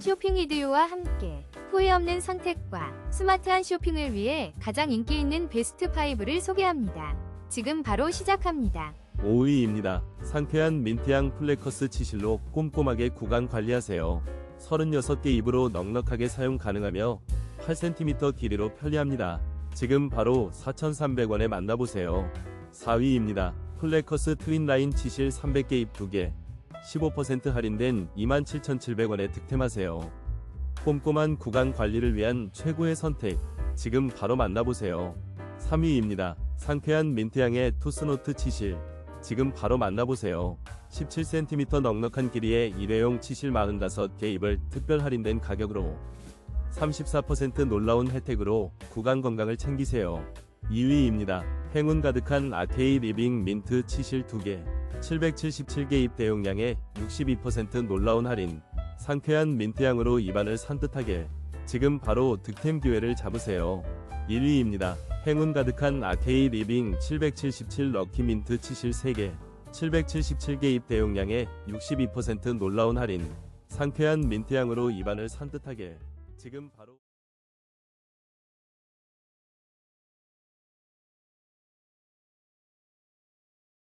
쇼핑 이디오와 함께 후회 없는 선택과 스마트한 쇼핑을 위해 가장 인기 있는 베스트 5를 소개합니다. 지금 바로 시작합니다. 5위입니다. 상쾌한 민트향 플레커스 치실로 꼼꼼하게 구강 관리하세요. 36개 입으로 넉넉하게 사용 가능하며 8cm 길이로 편리합니다. 지금 바로 4,300원에 만나보세요. 4위입니다. 플레커스 트윈라인 치실 300개 입 2개 15% 할인된 27,700원에 득템하세요. 꼼꼼한 구강 관리를 위한 최고의 선택. 지금 바로 만나보세요. 3위입니다. 상쾌한 민트향의 투스노트 치실. 지금 바로 만나보세요. 17cm 넉넉한 길이의 일회용 치실 45개 입을 특별 할인된 가격으로 34% 놀라운 혜택으로 구강 건강을 챙기세요. 2위입니다. 행운 가득한 아케이 리빙 민트 치실 2개 777개 입 대용량에 62% 놀라운 할인 상쾌한 민트향으로 입안을 산뜻하게 지금 바로 득템 기회를 잡으세요. 1위입니다. 행운 가득한 아케이 리빙 777 럭키 민트 치실 3개 777개 입 대용량에 62% 놀라운 할인 상쾌한 민트향으로 입안을 산뜻하게 지금 바로